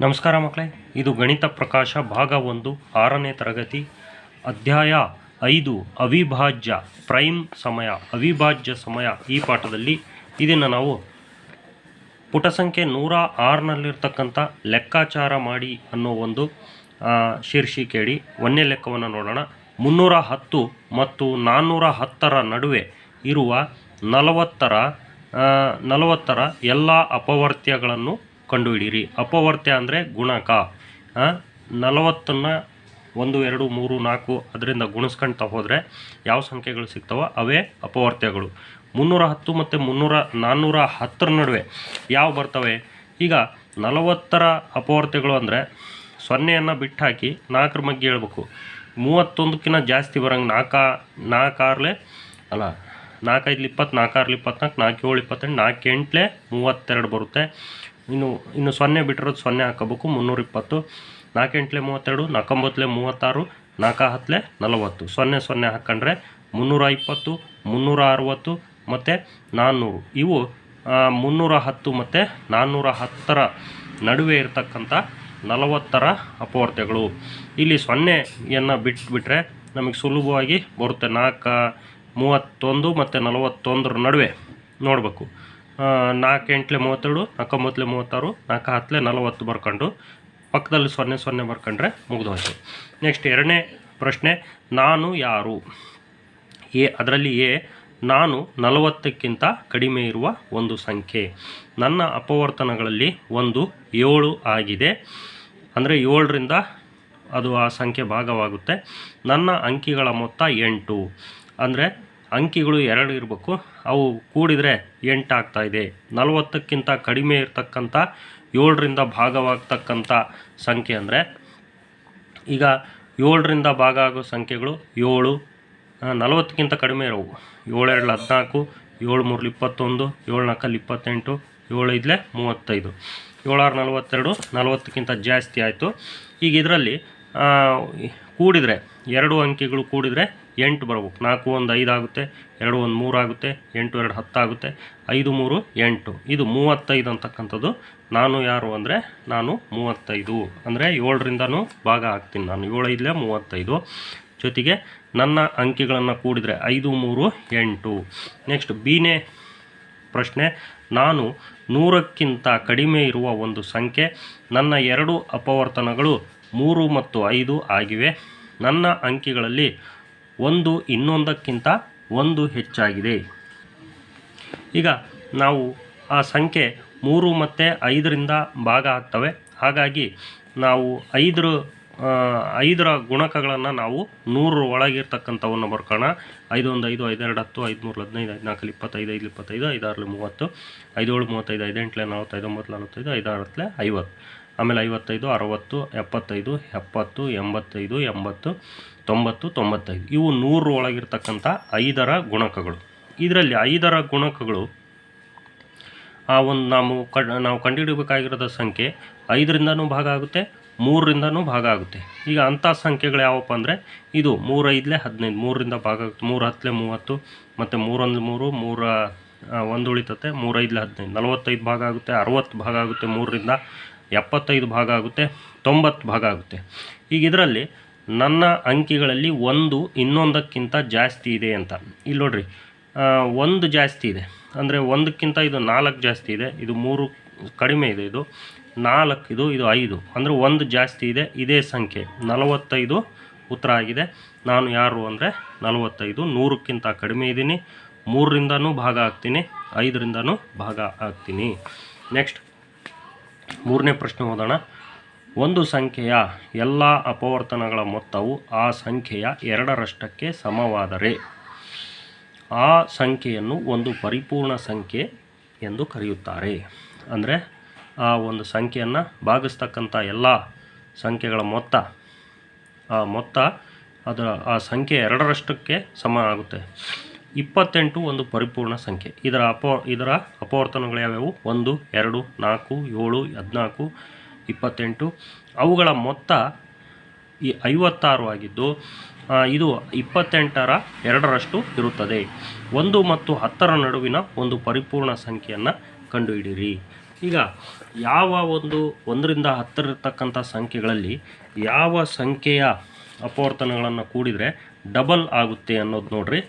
ನಮಸ್ಕಾರ ಮಕ್ಕಳೇ, ಇದು ಗಣಿತ ಪ್ರಕಾಶ ಭಾಗ ಒಂದು, ಆರನೇ ತರಗತಿ, ಅಧ್ಯಾಯ ಐದು, ಅವಿಭಾಜ್ಯ, ಪ್ರೈಮ್ ಸಮಯ, ಅವಿಭಾಜ್ಯ ಸಮಯ ಈ ಪಾಠದಲ್ಲಿ ಇದನ್ನು ನಾವು ಪುಟ ಸಂಖ್ಯೆ ನೂರ ಆರನಲ್ಲಿರ್ತಕ್ಕಂಥ ಲೆಕ್ಕಾಚಾರ ಮಾಡಿ ಅನ್ನೋ ಒಂದು ಶೀರ್ಷಿಕೆಯಡಿ ಒಂದನೇ ಲೆಕ್ಕವನ್ನು ನೋಡೋಣ. ಮುನ್ನೂರ ಹತ್ತು ಮತ್ತು ನಾನ್ನೂರ ಹತ್ತರ ನಡುವೆ ಇರುವ ನಲವತ್ತರ ನಲವತ್ತರ ಎಲ್ಲ ಅಪವರ್ತ್ಯಗಳನ್ನು ಕಂಡುಹಿಡಿಯಿರಿ. ಅಪವರ್ತ್ಯ ಅಂದರೆ ಗುಣಕ. ನಲವತ್ತನ್ನು ಒಂದು, ಎರಡು, ಮೂರು, ನಾಲ್ಕು ಅದರಿಂದ ಗುಣಿಸ್ಕೊಳ್ತಾ ಹೋದರೆ ಯಾವ ಸಂಖ್ಯೆಗಳು ಸಿಗ್ತವೋ ಅವೇ ಅಪವರ್ತ್ಯಗಳು ಮುನ್ನೂರ ಹತ್ತು ಮತ್ತು ಮುನ್ನೂರ ನಾನ್ನೂರ ಹತ್ತರ ನಡುವೆ ಯಾವ ಬರ್ತವೆ? ಈಗ ನಲವತ್ತರ ಅಪವರ್ತ್ಯಗಳು ಅಂದರೆ ಸೊನ್ನೆಯನ್ನು ಬಿಟ್ಟು ಹಾಕಿ ನಾಲ್ಕರ ಮಗ್ಗಿ ಹೇಳ್ಬೇಕು. ಮೂವತ್ತೊಂದಕ್ಕಿಂತ ಜಾಸ್ತಿ ಬರೋಂಗೆ ನಾಲ್ಕು, ನಾಲ್ಕಾರ್ಲೆ ಅಲ್ಲ ನಾಲ್ಕೈದು ಇಪ್ಪತ್ತು ನಾಲ್ಕಾರ್ಲಿ ಇಪ್ಪತ್ನಾಲ್ಕು ನಾಲ್ಕು ಏಳು ಇಪ್ಪತ್ತೆಂಟು ನಾಲ್ಕು ಎಂಟ್ಲೆ ಮೂವತ್ತೆರಡು ಬರುತ್ತೆ. ಇನ್ನು ಇನ್ನು ಸೊನ್ನೆ ಬಿಟ್ಟಿರೋದು ಸೊನ್ನೆ ಹಾಕೋಬೇಕು. ಮುನ್ನೂರ ಇಪ್ಪತ್ತು ನಾಲ್ಕು ಎಂಟ್ಲೆ ಮೂವತ್ತೆರಡು, ನಾಲ್ಕೊಂಬತ್ತಲೆ ಮೂವತ್ತಾರು ನಾಲ್ಕು ಹತ್ತಲೆ ನಲವತ್ತು. ಸೊನ್ನೆ ಸೊನ್ನೆ ಹಾಕ್ಕೊಂಡ್ರೆ ಮುನ್ನೂರ ಇಪ್ಪತ್ತು ಮುನ್ನೂರ ಅರವತ್ತು ಮತ್ತು ನಾನ್ನೂರು. ಇವು ಮುನ್ನೂರ ಹತ್ತು ಮತ್ತು ನಾನ್ನೂರ ಹತ್ತರ ನಡುವೆ ಇರತಕ್ಕಂಥ ನಲವತ್ತರ ಅಪವರ್ತೆಗಳು. ಇಲ್ಲಿ ಸೊನ್ನೆಯನ್ನು ಬಿಟ್ಬಿಟ್ರೆ ನಮಗೆ ಸುಲಭವಾಗಿ ಬರುತ್ತೆ. ನಾಲ್ಕು, ಮೂವತ್ತೊಂದು ಮತ್ತು ನಲವತ್ತೊಂದರ ನಡುವೆ ನೋಡಬೇಕು. ನಾಲ್ಕು ಎಂಟ್ಲೆ ಮೂವತ್ತೆರಡು ನಾಲ್ಕೊಂಬತ್ತಲೆ ಮೂವತ್ತಾರು, ನಾಲ್ಕು ಹತ್ತಲೆ ನಲವತ್ತು ಬರ್ಕೊಂಡು ಪಕ್ಕದಲ್ಲಿ ಸೊನ್ನೆ ಸೊನ್ನೆ ಬರ್ಕೊಂಡ್ರೆ ಮುಗಿದು ನೆಕ್ಸ್ಟ್ ಎರಡನೇ ಪ್ರಶ್ನೆ, ನಾನು ಯಾರು? ಎ, ಅದರಲ್ಲಿ ಎ, ನಾನು ನಲವತ್ತಕ್ಕಿಂತ ಕಡಿಮೆ ಇರುವ ಒಂದು ಸಂಖ್ಯೆ. ನನ್ನ ಅಪವರ್ತನಗಳಲ್ಲಿ ಒಂದು ಏಳು ಆಗಿದೆ. ಅಂದರೆ ಏಳರಿಂದ ಅದು ಆ ಸಂಖ್ಯೆ ಭಾಗವಾಗುತ್ತೆ. ನನ್ನ ಅಂಕಿಗಳ ಮೊತ್ತ ಎಂಟು. ಅಂದರೆ ಅಂಕಿಗಳು ಎರಡು ಇರಬೇಕು. ಅವು ಕೂಡಿದರೆ ಎಂಟು ಆಗ್ತಾ ಇದೆ. ನಲವತ್ತಕ್ಕಿಂತ ಕಡಿಮೆ ಇರತಕ್ಕಂಥ ಏಳರಿಂದ ಭಾಗವಾಗ್ತಕ್ಕಂಥ ಸಂಖ್ಯೆ ಅಂದರೆ ಈಗ ಏಳರಿಂದ ಭಾಗ ಆಗೋ ಸಂಖ್ಯೆಗಳು ಏಳು ನಲವತ್ತಕ್ಕಿಂತ ಕಡಿಮೆ ಇರೋವು. ಏಳೆರಡು ಹದಿನಾಲ್ಕು, ಏಳು ಮೂರಲ್ಲಿ ಇಪ್ಪತ್ತೊಂದು, ಏಳು ನಾಲ್ಕಲ್ಲಿ ಇಪ್ಪತ್ತೆಂಟು, ಏಳು ಇದ್ಲೆ ಮೂವತ್ತೈದು. ಏಳಾರು ನಲವತ್ತೆರಡು, ನಲವತ್ತಕ್ಕಿಂತ ಜಾಸ್ತಿ ಆಯಿತು. ಈಗ ಇದರಲ್ಲಿ ಕೂಡಿದರೆ ಎರಡು ಅಂಕಿಗಳು ಕೂಡಿದರೆ ಎಂಟು ಬರ್ಬೇಕು. ನಾಲ್ಕು ಒಂದು ಐದು ಆಗುತ್ತೆ, ಎರಡು ಒಂದು ಮೂರು ಆಗುತ್ತೆ, ಎಂಟು ಎರಡು ಹತ್ತು ಆಗುತ್ತೆ, ಐದು ಮೂರು ಎಂಟು. ಇದು ಮೂವತ್ತೈದು ಅಂತಕ್ಕಂಥದ್ದು. ನಾನು ಯಾರು ಅಂದರೆ, ನಾನು ಮೂವತ್ತೈದು. ಅಂದರೆ ಏಳರಿಂದನೂ ಭಾಗ ಆಗ್ತೀನಿ ನಾನು. ಏಳೈದಲೇ ಮೂವತ್ತೈದು. ಜೊತೆಗೆ ನನ್ನ ಅಂಕಿಗಳನ್ನು ಕೂಡಿದರೆ ಐದು ಮೂರು ಎಂಟು. ನೆಕ್ಸ್ಟ್ ಬಿನೇ ಪ್ರಶ್ನೆ. ನಾನು ನೂರಕ್ಕಿಂತ ಕಡಿಮೆ ಇರುವ ಒಂದು ಸಂಖ್ಯೆ, ನನ್ನ ಎರಡು ಅಪವರ್ತನಗಳು ಮೂರು ಮತ್ತು ಐದು ಆಗಿವೆ. ನನ್ನ ಅಂಕಿಗಳಲ್ಲಿ ಒಂದು ಇನ್ನೊಂದಕ್ಕಿಂತ ಒಂದು ಹೆಚ್ಚಾಗಿದೆ. ಈಗ ನಾವು ಆ ಸಂಖ್ಯೆ ಮೂರು ಮತ್ತು ಐದರಿಂದ ಭಾಗ ಆಗ್ತವೆ. ಹಾಗಾಗಿ ನಾವು ಐದರ ಐದರ ಗುಣಕಗಳನ್ನು ನಾವು ನೂರರ ಒಳಗಿರ್ತಕ್ಕಂಥವನ್ನು ಬರ್ಕೋಣ. ಐದು ಒಂದು ಐದು, ಐದೆರಡು, ಹತ್ತು ಐದು ಮೂರು ಹದಿನೈದು ಐದು ನಾಲ್ಕು ಇಪ್ಪತ್ತೈದು, ಐದು, ಇಪ್ಪತ್ತೈದು ಐದಾರಲ್ಲಿ ಮೂವತ್ತು ಐದೇಳು ಮೂವತ್ತೈದು, ಐದೆಂಟ್ಲೆ ನಲವತ್ತೈದು ಒಂಬತ್ತು ನಲವತ್ತೈದು, ಐದಾರತ್ತಲೆ ಐವತ್ತು. ಆಮೇಲೆ ಐವತ್ತೈದು, ಅರವತ್ತು, ಎಪ್ಪತ್ತೈದು, ಎಪ್ಪತ್ತು, ಎಂಬತ್ತೈದು, ಎಂಬತ್ತು, ತೊಂಬತ್ತು, ತೊಂಬತ್ತೈದು. ಇವು ನೂರು ಒಳಗಿರ್ತಕ್ಕಂಥ ಐದರ ಗುಣಕಗಳು. ಇದರಲ್ಲಿ ಐದರ ಗುಣಕಗಳು, ಆ ಒಂದು ನಾವು ಕ, ನಾವು ಕಂಡುಹಿಡಬೇಕಾಗಿರೋದ ಸಂಖ್ಯೆ ಐದರಿಂದನೂ ಭಾಗ ಆಗುತ್ತೆ, ಮೂರರಿಂದನೂ ಭಾಗ ಆಗುತ್ತೆ. ಈಗ ಅಂಥ ಸಂಖ್ಯೆಗಳು ಯಾವಪ್ಪ ಅಂದರೆ, ಇದು ಮೂರು ಐದಲೇ ಹದಿನೈದು, ಮೂರರಿಂದ ಭಾಗ ಆಗುತ್ತೆ. ಮೂರು ಹತ್ತಲೇ ಮೂವತ್ತು, ಮತ್ತು ಮೂರೊಂದು ಮೂರು, ಮೂರ ಒಂದು ಉಳಿತತೆ ಮೂರೈದಲೇ ಹದಿನೈದು. ನಲವತ್ತೈದು ಭಾಗ ಆಗುತ್ತೆ, ಅರವತ್ತು ಭಾಗ ಆಗುತ್ತೆ ಮೂರರಿಂದ ಎಪ್ಪತ್ತೈದು ಭಾಗ ಆಗುತ್ತೆ, ತೊಂಬತ್ತು ಭಾಗ ಆಗುತ್ತೆ. ಈಗ ಇದರಲ್ಲಿ ನನ್ನ ಅಂಕಿಗಳಲ್ಲಿ ಒಂದು ಇನ್ನೊಂದಕ್ಕಿಂತ ಜಾಸ್ತಿ ಇದೆ ಅಂತ. ಇಲ್ಲಿ ನೋಡ್ರಿ ಒಂದು ಜಾಸ್ತಿ ಇದೆ. ಅಂದರೆ ಒಂದಕ್ಕಿಂತ ಇದು ನಾಲ್ಕು ಜಾಸ್ತಿ ಇದೆ, ಇದು ಮೂರು ಕಡಿಮೆ ಇದೆ ಇದು. ನಾಲ್ಕು ಇದು ಇದು ಐದು. ಅಂದರೆ ಒಂದು ಜಾಸ್ತಿ ಇದೆ, ಇದೇ ಸಂಖ್ಯೆ. ನಲವತ್ತೈದು ಉತ್ತರ ಆಗಿದೆ. ನಾನು ಯಾರು ಅಂದರೆ ನಲವತ್ತೈದು, ನೂರಕ್ಕಿಂತ ಕಡಿಮೆ ಇದ್ದೀನಿ. ಮೂರರಿಂದನೂ ಭಾಗ ಆಗ್ತೀನಿ, ಐದರಿಂದನೂ ಭಾಗ ಆಗ್ತೀನಿ. ನೆಕ್ಸ್ಟ್ ಮೂರನೇ ಪ್ರಶ್ನೆ ಓದೋಣ. ಒಂದು ಸಂಖ್ಯೆಯ ಎಲ್ಲ ಅಪವರ್ತನಗಳ ಮೊತ್ತವು ಆ ಸಂಖ್ಯೆಯ ಎರಡರಷ್ಟಕ್ಕೆ ಸಮವಾದರೆ ಆ ಸಂಖ್ಯೆಯನ್ನು ಒಂದು ಪರಿಪೂರ್ಣ ಸಂಖ್ಯೆ ಎಂದು ಕರೆಯುತ್ತಾರೆ. ಅಂದರೆ ಆ ಒಂದು ಸಂಖ್ಯೆಯನ್ನು ಭಾಗಿಸ್ತಕ್ಕಂಥ ಎಲ್ಲ ಸಂಖ್ಯೆಗಳ ಮೊತ್ತ, ಆ ಮೊತ್ತ ಅದರ ಆ ಸಂಖ್ಯೆ ಎರಡರಷ್ಟಕ್ಕೆ ಸಮ ಆಗುತ್ತೆ. ಇಪ್ಪತ್ತೆಂಟು ಒಂದು ಪರಿಪೂರ್ಣ ಸಂಖ್ಯೆ. ಇದರ ಅಪೋ, ಇದರ ಅಪವರ್ತನಗಳು ಯಾವ್ಯಾವು ಒಂದು, ಎರಡು, ನಾಲ್ಕು, ಏಳು, ಹದಿನಾಲ್ಕು, ಇಪ್ಪತ್ತೆಂಟು. ಅವುಗಳ ಮೊತ್ತ ಈ ಐವತ್ತಾರು ಆಗಿದ್ದು ಇದು ಇಪ್ಪತ್ತೆಂಟರ ಎರಡರಷ್ಟು ಇರುತ್ತದೆ. ಒಂದು ಮತ್ತು ಹತ್ತರ ನಡುವಿನ ಒಂದು ಪರಿಪೂರ್ಣ ಸಂಖ್ಯೆಯನ್ನು ಕಂಡುಹಿಡಿಯಿರಿ. ಈಗ ಯಾವ ಒಂದು ಒಂದರಿಂದ ಹತ್ತರಿರ್ತಕ್ಕಂಥ ಸಂಖ್ಯೆಗಳಲ್ಲಿ ಯಾವ ಸಂಖ್ಯೆಯ ಅಪವರ್ತನಗಳನ್ನು ಕೂಡಿದರೆ ಡಬಲ್ ಆಗುತ್ತೆ ಅನ್ನೋದು ನೋಡ್ರಿ.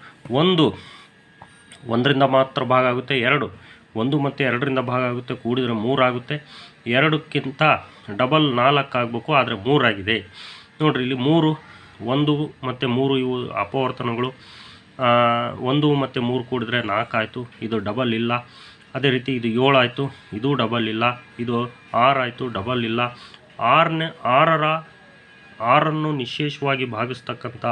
ಒಂದು, ಒಂದರಿಂದ ಮಾತ್ರ ಭಾಗ ಆಗುತ್ತೆ. ಎರಡು, ಒಂದು ಮತ್ತು ಎರಡರಿಂದ ಭಾಗ ಆಗುತ್ತೆ. ಕೂಡಿದರೆ ಮೂರಾಗುತ್ತೆ ಎರಡಕ್ಕಿಂತ ಡಬಲ್ ನಾಲ್ಕು ಆಗಬೇಕು, ಆದರೆ ಮೂರಾಗಿದೆ ನೋಡಿರಿ, ಇಲ್ಲಿ ಮೂರು, ಒಂದು ಮತ್ತು ಮೂರು ಇವು ಅಪವರ್ತನಗಳು. ಒಂದು ಮತ್ತು ಮೂರು ಕೂಡಿದ್ರೆ ನಾಲ್ಕು ಆಯಿತು. ಇದು ಡಬಲ್ ಇಲ್ಲ. ಅದೇ ರೀತಿ ಇದು ಏಳು ಆಯಿತು. ಇದು ಡಬಲ್ ಇಲ್ಲ. ಇದು ಆರಾಯಿತು ಡಬಲ್ ಇಲ್ಲ. ಆರನೇ, ಆರರ, ಆರನ್ನು ನಿಶೇಷವಾಗಿ ಭಾಗಿಸ್ತಕ್ಕಂಥ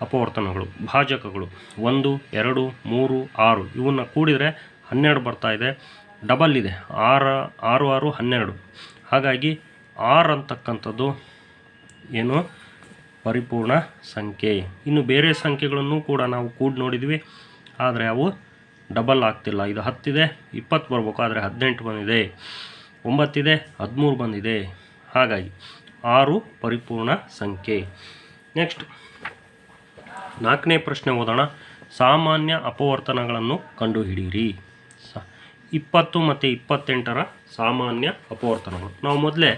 ಅಪವರ್ತನಗಳು, ಭಾಜಕಗಳು, ಒಂದು, ಎರಡು, ಮೂರು, ಆರು, ಇವನ್ನ ಕೂಡಿದರೆ ಹನ್ನೆರಡು ಬರ್ತಾ ಇದೆ. ಡಬಲ್ ಇದೆ, ಆರು ಆರು ಆರು, ಹನ್ನೆರಡು. ಹಾಗಾಗಿ ಆರು ಅಂತಕ್ಕಂಥದ್ದು ಏನು? ಪರಿಪೂರ್ಣ ಸಂಖ್ಯೆ. ಇನ್ನು ಬೇರೆ ಸಂಖ್ಯೆಗಳನ್ನು ಕೂಡ ನಾವು ಕೂಡಿ ನೋಡಿದ್ವಿ. ಆದರೆ ಅವು ಡಬಲ್ ಆಗ್ತಿಲ್ಲ. ಇದು ಹತ್ತಿದೆ, ಇಪ್ಪತ್ತು ಬರಬೇಕು, ಆದರೆ ಹದಿನೆಂಟು ಬಂದಿದೆ. ಒಂಬತ್ತಿದೆ, ಹದಿಮೂರು ಬಂದಿದೆ. ಹಾಗಾಗಿ ಆರು ಪರಿಪೂರ್ಣ ಸಂಖ್ಯೆ. ನೆಕ್ಸ್ಟ್. ನಾಲ್ಕನೇ ಪ್ರಶ್ನೆ ಓದೋಣ. ಸಾಮಾನ್ಯ ಅಪವರ್ತನಗಳನ್ನು ಕಂಡುಹಿಡಿಯಿರಿ. ಸ, ಇಪ್ಪತ್ತು ಮತ್ತು ಇಪ್ಪತ್ತೆಂಟರ ಸಾಮಾನ್ಯ ಅಪವರ್ತನಗಳು. ನಾವು ಮೊದಲೇ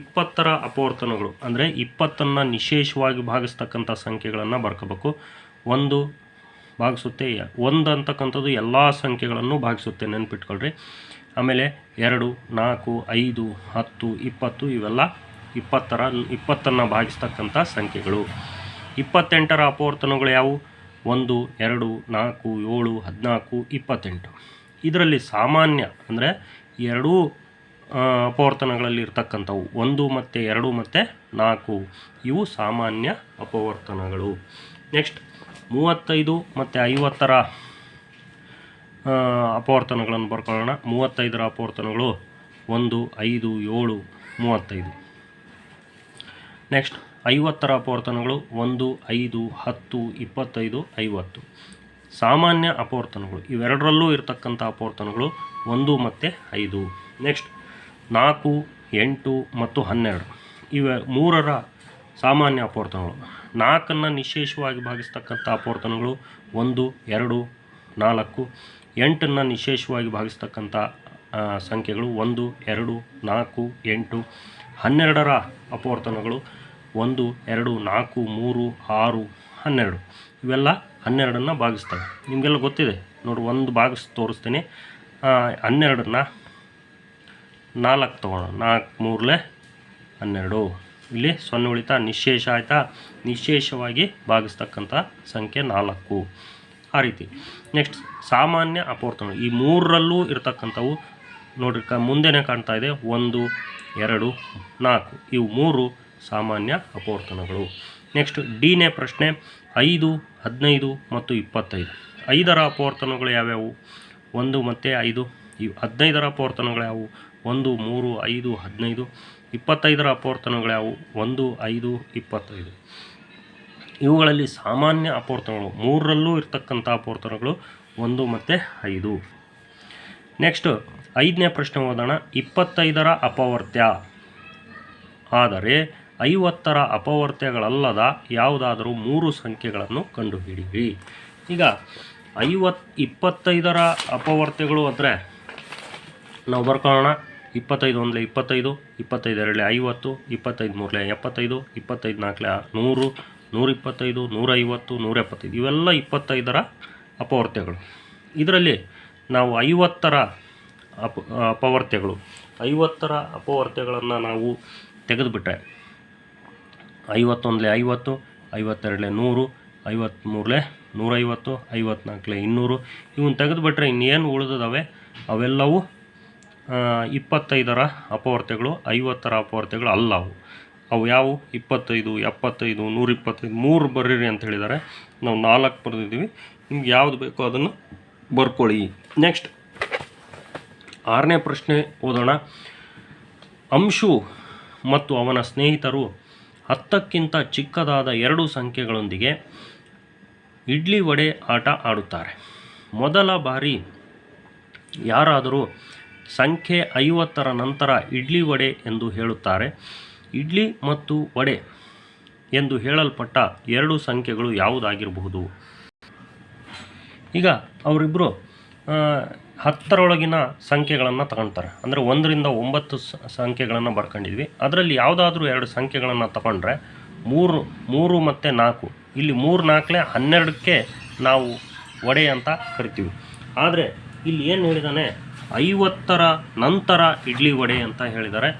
ಇಪ್ಪತ್ತರ ಅಪವರ್ತನಗಳು, ಅಂದರೆ ಇಪ್ಪತ್ತನ್ನು ನಿಶೇಷವಾಗಿ ಭಾಗಿಸ್ತಕ್ಕಂಥ ಸಂಖ್ಯೆಗಳನ್ನು ಬರ್ಕೋಬೇಕು. ಒಂದು ಭಾಗಿಸುತ್ತೆ ಒಂದು ಅಂತಕ್ಕಂಥದ್ದು ಎಲ್ಲ ಸಂಖ್ಯೆಗಳನ್ನು ಭಾಗಿಸುತ್ತೆ, ನೆನ್ಪಿಟ್ಕೊಳ್ರಿ. ಆಮೇಲೆ ಎರಡು, ನಾಲ್ಕು, ಐದು, ಹತ್ತು, ಇಪ್ಪತ್ತು, ಇವೆಲ್ಲ ಇಪ್ಪತ್ತರ, ಇಪ್ಪತ್ತನ್ನು ಭಾಗಿಸ್ತಕ್ಕಂಥ ಸಂಖ್ಯೆಗಳು. ಇಪ್ಪತ್ತೆಂಟರ ಅಪವರ್ತನಗಳು ಯಾವುವು? ಒಂದು, ಎರಡು, ನಾಲ್ಕು, ಏಳು, ಹದಿನಾಲ್ಕು, ಇಪ್ಪತ್ತೆಂಟು. ಇದರಲ್ಲಿ ಸಾಮಾನ್ಯ ಅಂದರೆ ಎರಡೂ ಅಪವರ್ತನಗಳಲ್ಲಿ ಇರ್ತಕ್ಕಂಥವು. ಒಂದು ಮತ್ತು ಎರಡು ಮತ್ತು ನಾಲ್ಕು. ಇವು ಸಾಮಾನ್ಯ ಅಪವರ್ತನಗಳು. ನೆಕ್ಸ್ಟ್ ಮೂವತ್ತೈದು ಮತ್ತು ಐವತ್ತರ ಅಪವರ್ತನಗಳನ್ನು ಬರ್ಕೊಳ್ಳೋಣ. ಮೂವತ್ತೈದರ ಅಪವರ್ತನಗಳು ಒಂದು, ಐದು, ಏಳು, ಮೂವತ್ತೈದು. ನೆಕ್ಸ್ಟ್ ಐವತ್ತರ ಅಪವರ್ತನಗಳು ಒಂದು, ಐದು, ಹತ್ತು, ಇಪ್ಪತ್ತೈದು, ಐವತ್ತು. ಸಾಮಾನ್ಯ ಅಪವರ್ತನಗಳು. ಇವೆರಡರಲ್ಲೂ ಇರತಕ್ಕಂಥ ಅಪವರ್ತನಗಳು ಒಂದು ಮತ್ತು ಐದು. ನೆಕ್ಸ್ಟ್ ನಾಲ್ಕು, ಎಂಟು ಮತ್ತು ಹನ್ನೆರಡು. ಇವೆ ಮೂರರ ಸಾಮಾನ್ಯ ಅಪವರ್ತನಗಳು. ನಾಲ್ಕನ್ನು ನಿಶೇಷವಾಗಿ ಭಾಗಿಸ್ತಕ್ಕಂಥ ಅಪವರ್ತನಗಳು ಒಂದು, ಎರಡು, ನಾಲ್ಕು. ಎಂಟನ್ನು ನಿಶೇಷವಾಗಿ ಭಾಗಿಸ್ತಕ್ಕಂಥ ಸಂಖ್ಯೆಗಳು ಒಂದು, ಎರಡು, ನಾಲ್ಕು, ಎಂಟು. ಹನ್ನೆರಡರ ಅಪವರ್ತನಗಳು ಒಂದು, ಎರಡು, ನಾಲ್ಕು, ಮೂರು, ಆರು, ಹನ್ನೆರಡು. ಇವೆಲ್ಲ ಹನ್ನೆರಡನ್ನು ಭಾಗಿಸ್ತವೆ. ನಿಮಗೆಲ್ಲ ಗೊತ್ತಿದೆ? ನೋಡಿ, ಒಂದು ಭಾಗಿಸಿ ತೋರಿಸ್ತೀನಿ. ಹನ್ನೆರಡನ್ನ ನಾಲ್ಕು ತೊಗೊಳ್ಳೋಣ ನಾಲ್ಕು, ಮೂರಲೆ ಹನ್ನೆರಡು. ಇಲ್ಲಿ ಸೊನ್ನೆ ಉಳಿತಾ, ನಿಶೇಷ ಆಯಿತಾ? ನಿಶೇಷವಾಗಿ ಭಾಗಿಸ್ತಕ್ಕಂಥ ಸಂಖ್ಯೆ ನಾಲ್ಕು. ಆ ರೀತಿ. ನೆಕ್ಸ್ಟ್, ಸಾಮಾನ್ಯ ಅಪೋರ್ತನ ಈ ಮೂರರಲ್ಲೂ ಇರತಕ್ಕಂಥವು ನೋಡ್ರಿ, ಕ, ಮುಂದೆನೇ ಕಾಣ್ತಾ ಇದೆ. ಒಂದು, ಎರಡು, ನಾಲ್ಕು. ಇವು ಮೂರು ಸಾಮಾನ್ಯ ಅಪವರ್ತನಗಳು. ನೆಕ್ಸ್ಟ್ ಡಿನೇ ಪ್ರಶ್ನೆ, ಐದು, ಹದಿನೈದು ಮತ್ತು ಇಪ್ಪತ್ತೈದು. ಐದರ ಅಪವರ್ತನಗಳು ಯಾವ್ಯಾವು? ಒಂದು ಮತ್ತು ಐದು. ಇವು ಹದಿನೈದರ ಅಪವರ್ತನಗಳು ಯಾವುವು ಒಂದು, ಮೂರು, ಐದು, ಹದಿನೈದು. ಇಪ್ಪತ್ತೈದರ ಅಪವರ್ತನಗಳು ಯಾವುವು ಒಂದು, ಐದು, ಇಪ್ಪತ್ತೈದು. ಇವುಗಳಲ್ಲಿ ಸಾಮಾನ್ಯ ಅಪವರ್ತನಗಳು, ಮೂರರಲ್ಲೂ ಇರ್ತಕ್ಕಂಥ ಅಪವರ್ತನಗಳು, ಒಂದು ಮತ್ತು ಐದು. ನೆಕ್ಸ್ಟ್ ಐದನೇ ಪ್ರಶ್ನೆ ಓದೋಣ. ಇಪ್ಪತ್ತೈದರ ಅಪವರ್ತ್ಯ. ಆದರೆ ಐವತ್ತರ ಅಪವರ್ತ್ಯಗಳಲ್ಲದ ಯಾವುದಾದರೂ ಮೂರು ಸಂಖ್ಯೆಗಳನ್ನು ಕಂಡುಹಿಡಿಯಿರಿ. ಈಗ ಐವತ್, ಇಪ್ಪತ್ತೈದರ ಅಪವರ್ತ್ಯಗಳು ಅಂದರೆ ನಾವು ಬರ್ಕೊಳ್ಳೋಣ. ಇಪ್ಪತ್ತೈದು ಒಂದಲೇ ಇಪ್ಪತ್ತೈದು ಇಪ್ಪತ್ತೈದು ಎರಡಲೇ ಐವತ್ತು, ಇಪ್ಪತ್ತೈದು ಮೂರಲೇ ಎಪ್ಪತ್ತೈದು, ಇಪ್ಪತ್ತೈದು ನಾಲ್ಕಲೇ ನೂರು, ನೂರಿಪ್ಪತ್ತೈದು, ನೂರೈವತ್ತು ನೂರ ಎಪ್ಪತ್ತೈದು ಇವೆಲ್ಲ ಇಪ್ಪತ್ತೈದರ ಅಪವರ್ತ್ಯಗಳು ಇದರಲ್ಲಿ ನಾವು ಐವತ್ತರ ಅಪ ಅಪವರ್ತ್ಯಗಳು ಐವತ್ತರ ಅಪವರ್ತ್ಯಗಳನ್ನು ನಾವು ತೆಗೆದುಬಿಟ್ರೆ ಐವತ್ತೊಂದಲೇ ಐವತ್ತು, ಐವತ್ತೆರಡಲೇ ನೂರು ಐವತ್ತ್ಮೂರಲೇ ನೂರೈವತ್ತು, ಐವತ್ನಾಲ್ಕಲೇ ಇನ್ನೂರು. ಇವನ್ನ ತೆಗೆದುಬಿಟ್ರೆ ಇನ್ನೇನು ಉಳಿದದವೆ? ಅವೆಲ್ಲವೂ ಇಪ್ಪತ್ತೈದರ ಅಪವರ್ತೆಗಳು ಐವತ್ತರ ಅಪವರ್ತೆಗಳು ಅಲ್ಲ ಅವು. ಅವು ಯಾವುವು ಇಪ್ಪತ್ತೈದು, ಎಪ್ಪತ್ತೈದು, ನೂರಿಪ್ಪತ್ತೈದು, ಮೂರು ಬರೀರಿ ಅಂತ ಹೇಳಿದ್ದಾರೆ ನಾವು ನಾಲ್ಕು ಬರೆದಿದ್ದೀವಿ. ನಿಮ್ಗೆ ಯಾವುದು ಬೇಕೋ ಅದನ್ನು ಬರ್ಕೊಳ್ಳಿ. ನೆಕ್ಸ್ಟ್, ಆರನೇ ಪ್ರಶ್ನೆ ಓದೋಣ. ಅಂಶು ಮತ್ತು ಅವನ ಸ್ನೇಹಿತರು ಹತ್ತಕ್ಕಿಂತ ಚಿಕ್ಕದಾದ ಎರಡು ಸಂಖ್ಯೆಗಳೊಂದಿಗೆ ಇಡ್ಲಿ ವಡೆ ಆಟ ಆಡುತ್ತಾರೆ. ಮೊದಲ ಬಾರಿ ಯಾರಾದರೂ ಸಂಖ್ಯೆ ಐವತ್ತರ ನಂತರ ಇಡ್ಲಿ ವಡೆ ಎಂದು ಹೇಳುತ್ತಾರೆ. ಇಡ್ಲಿ ಮತ್ತು ವಡೆ ಎಂದು ಹೇಳಲ್ಪಟ್ಟ ಎರಡು ಸಂಖ್ಯೆಗಳು ಯಾವುದಾಗಿರಬಹುದು? ಈಗ ಅವರಿಬ್ಬರು ಹತ್ತರೊಳಗಿನ ಸಂಖ್ಯೆಗಳನ್ನು ತಗೊಳ್ತಾರೆ ಅಂದರೆ ಒಂದರಿಂದ ಒಂಬತ್ತು ಸಂಖ್ಯೆಗಳನ್ನು ಬರ್ಕೊಂಡಿದ್ವಿ ಅದರಲ್ಲಿ ಯಾವುದಾದ್ರೂ ಎರಡು ಸಂಖ್ಯೆಗಳನ್ನು ತಗೊಂಡ್ರೆ ಮೂರು ಮೂರು ಮತ್ತು ನಾಲ್ಕು. ಇಲ್ಲಿ ಮೂರು ನಾಲ್ಕಲೇ ಹನ್ನೆರಡಕ್ಕೆ ನಾವು ಒಡೆ ಅಂತ ಕರಿತೀವಿ. ಆದರೆ ಇಲ್ಲಿ ಏನು ಹೇಳಿದಾನೆ? ಐವತ್ತರ ನಂತರ ಇಡ್ಲಿ ವಡೆ ಅಂತ ಹೇಳಿದ್ದಾರೆ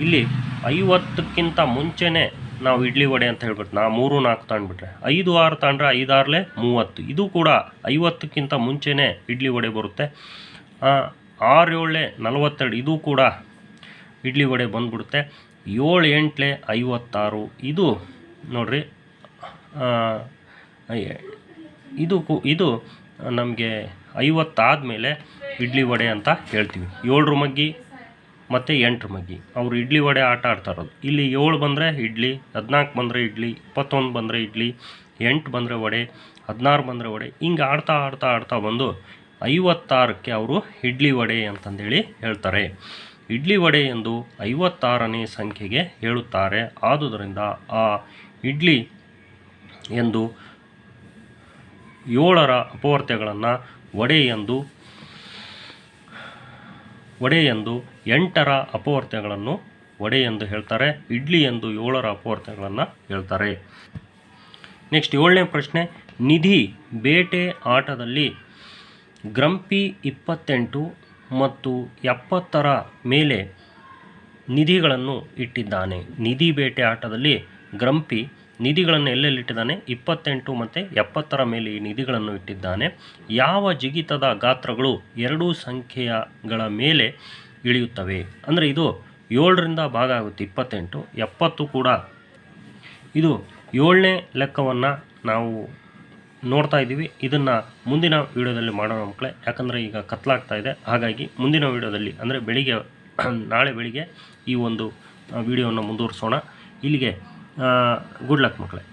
ಇಲ್ಲಿ ಐವತ್ತಕ್ಕಿಂತ ಮುಂಚೆನೇ ನಾವು ಇಡ್ಲಿ ವಡೆ ಅಂತ ಹೇಳ್ಬಿಟ್ಟು ನಾ ಮೂರು, ನಾಲ್ಕು ತಗೊಂಡ್ಬಿಟ್ರೆ ಐದು ಆರು ತಗೊಂಡ್ರೆ ಐದಾರಲೆ ಮೂವತ್ತು. ಇದು ಕೂಡ ಐವತ್ತಕ್ಕಿಂತ ಮುಂಚೆನೇ ಇಡ್ಲಿ ವಡೆ ಬರುತ್ತೆ. ಆರು ಏಳಲೆ ನಲವತ್ತೆರಡು, ಇದು ಕೂಡ ಇಡ್ಲಿ ವಡೆ ಬಂದ್ಬಿಡುತ್ತೆ. ಏಳು, ಎಂಟ್ಲೆ ಐವತ್ತಾರು. ಇದು ನೋಡ್ರಿ ಇದು ಇದು ನಮಗೆ ಐವತ್ತಾದ ಮೇಲೆ ಇಡ್ಲಿ ವಡೆ ಅಂತ ಹೇಳ್ತೀವಿ. ಏಳರ ಮಗ್ಗಿ ಮತ್ತು ಎಂಟು ಮಗ್ಗಿ. ಅವರು ಇಡ್ಲಿ ವಡೆ ಆಟ ಆಡ್ತಾ ಇರೋದು ಇಲ್ಲಿ ಏಳು ಬಂದರೆ ಇಡ್ಲಿ, ಹದಿನಾಲ್ಕು ಬಂದರೆ ಇಡ್ಲಿ, ಇಪ್ಪತ್ತೊಂದು ಬಂದರೆ ಇಡ್ಲಿ, ಎಂಟು ಬಂದರೆ ವಡೆ, ಹದಿನಾರು ಬಂದರೆ ವಡೆ ಹಿಂಗೆ ಆಡ್ತಾ ಆಡ್ತಾ ಆಡ್ತಾ ಬಂದು ಐವತ್ತಾರಕ್ಕೆ ಅವರು ಇಡ್ಲಿ ವಡೆ ಅಂತಂದೇಳಿ ಹೇಳ್ತಾರೆ. ಇಡ್ಲಿ ವಡೆ ಎಂದು ಐವತ್ತಾರನೇ ಸಂಖ್ಯೆಗೆ ಹೇಳುತ್ತಾರೆ. ಆದುದರಿಂದ ಆ ಇಡ್ಲಿ ಎಂದು ಏಳರ ಅಪವರ್ತ್ಯಗಳನ್ನು ವಡೆ ಎಂದು ಒಡೆ ಎಂದು ಎಂಟರ ಅಪವರ್ತ್ಯಗಳನ್ನು ವಡೆ ಎಂದು ಹೇಳ್ತಾರೆ ಇಡ್ಲಿ ಎಂದು ಏಳರ ಅಪವರ್ತ್ಯಗಳನ್ನು ಹೇಳ್ತಾರೆ. ನೆಕ್ಸ್ಟ್ ಏಳನೇ ಪ್ರಶ್ನೆ, ನಿಧಿ ಬೇಟೆ ಆಟದಲ್ಲಿ ಗ್ರಂಪಿ ಇಪ್ಪತ್ತೆಂಟು ಮತ್ತು ಎಪ್ಪತ್ತರ ಮೇಲೆ ನಿಧಿಗಳನ್ನು ಇಟ್ಟಿದ್ದಾನೆ. ನಿಧಿ ಬೇಟೆ ಆಟದಲ್ಲಿ ಗ್ರಂಪಿ ನಿಧಿಗಳನ್ನು ಎಲ್ಲೆಲ್ಲಿಟ್ಟಿದ್ದಾನೆ? ಇಪ್ಪತ್ತೆಂಟು ಮತ್ತು ಎಪ್ಪತ್ತರ ಮೇಲೆ ಈ ನಿಧಿಗಳನ್ನು ಇಟ್ಟಿದ್ದಾನೆ. ಯಾವ ಜಿಗಿತದ ಗಾತ್ರಗಳು ಎರಡೂ ಸಂಖ್ಯೆಗಳ ಮೇಲೆ ಇಳಿಯುತ್ತವೆ? ಅಂದರೆ ಇದು ಏಳರಿಂದ ಭಾಗ ಆಗುತ್ತೆ, ಇಪ್ಪತ್ತೆಂಟು. ಎಪ್ಪತ್ತು ಕೂಡ. ಇದು ಏಳನೇ ಲೆಕ್ಕವನ್ನು ನಾವು ನೋಡ್ತಾ ಇದ್ದೀವಿ. ಇದನ್ನು ಮುಂದಿನ ವೀಡಿಯೋದಲ್ಲಿ ಮಾಡೋಣ ಮಕ್ಕಳೇ ಯಾಕಂದರೆ ಈಗ ಕತ್ಲಾಗ್ತಾ ಇದೆ. ಹಾಗಾಗಿ ಮುಂದಿನ ವೀಡಿಯೋದಲ್ಲಿ, ಅಂದರೆ ಬೆಳಿಗ್ಗೆ, ನಾಳೆ ಬೆಳಿಗ್ಗೆ ಈ ಒಂದು ವಿಡಿಯೋವನ್ನು ಮುಂದುವರಿಸೋಣ. ಇಲ್ಲಿಗೆ ಗುಡ್ ಲಕ್ ಮಕ್ಕಳೇ